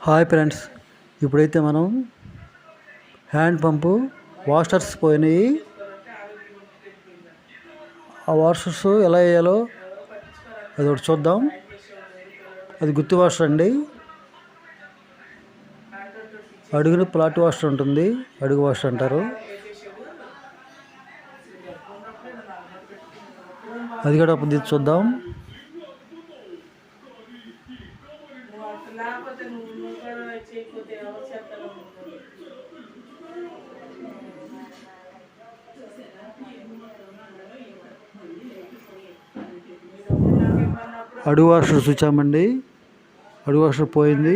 Hi friends ఇప్పుడైతే మనం hand పంపు washers పోయినాయి. ఆ వాషర్స్ ఎలా వేయాలో అది ఒకటి చూద్దాం. అది గుత్తి వాషర్ అండి. అడుగున ప్లాట్ వాషర్ ఉంటుంది అడుగు వాషర్ అంటారు. అది కూడా చూద్దాం. లేకపోతే నువ్వు నువ్వు కూడా చేయకపోతే ఎవరు అడుగు వాషర్ చూచామండి. అడుగు వాషర్ పోయింది.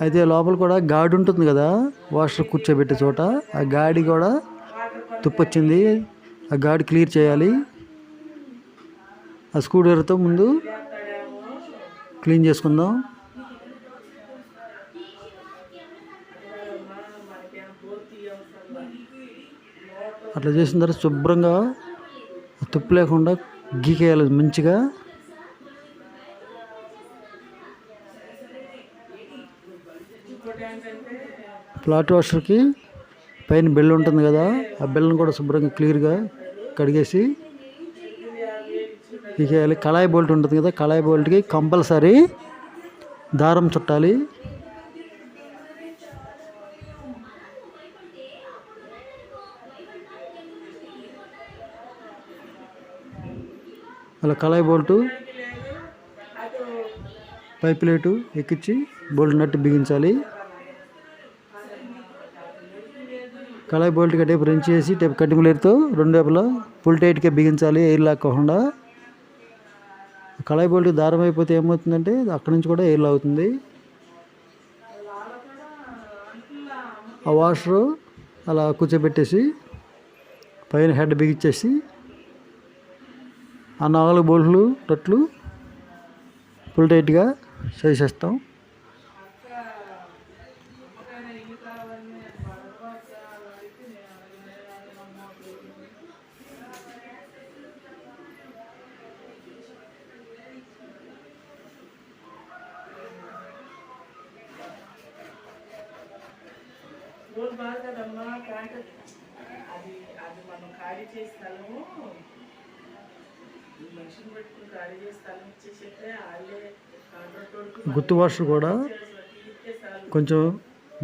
అయితే లోపల కూడా గాడి ఉంటుంది కదా వాషర్ కూర్చోబెట్టే చోట. ఆ గాడి కూడా తుప్పొచ్చింది. ఆ గాడి క్లియర్ చేయాలి. ఆ స్క్రూ ముందు క్లీన్ చేసుకుందాం. అట్లా చేసిన తర్వాత శుభ్రంగా తుప్పు లేకుండా గీకేయాలి మంచిగా. ఫ్లాట్ వాషర్కి పైన బెల్ ఉంటుంది కదా ఆ బెల్లను కూడా శుభ్రంగా క్లియర్గా కడిగేసి గీకేయాలి కళాయి బోల్ట్ ఉంటుంది కదా కళాయి బోల్ట్కి కంపల్సరీ దారం చుట్టాలి. అలా కళాయి బోల్టు పైప్ లైటు ఎక్కించి బోల్ట్ నట్టు బిగించాలి. కళాయి బోల్ట్ టేపు రెంచి చేసి టేపు కటింగ్ లేరుతో రెండు వైపులా ఫుల్ టైట్గా బిగించాలి ఎయిర్ లాక్కోకుండా కళాయి బోల్ట్ దారం అయిపోతే ఏమవుతుందంటే అక్కడి నుంచి కూడా ఎయిర్ అవుతుంది. ఆ వాషరు అలా కూర్చోబెట్టేసి పైన హెడ్ బిగించేసి ఆ నాలుగు బోల్ట్లు టట్లు ఫుల్ టైట్గా చేసేస్తాం రోజు బాగా కదమ్మా ప్యాంట్. అది అది మనం ఖాళీ చేసి స్థలము మనిషిని పెట్టుకుని ఖాళీ చేసి స్థలం ఇచ్చి చెప్తే వాళ్ళే గుత్తు వాషర్ కూడా కొంచెం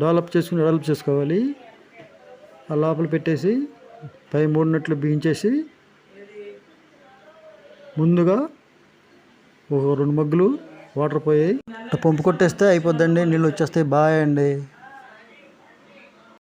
డెవలప్ చేసుకుని డెవలప్ చేసుకోవాలి. ఆ లోపల పెట్టేసి పై మూడు నట్లు బిగించేసి ముందుగా ఒక రెండు మగ్గులు వాటర్ పోయాయి పంపు కొట్టేస్తే అయిపోద్దండి నీళ్ళు వచ్చేస్తాయి బాయ్ అండి.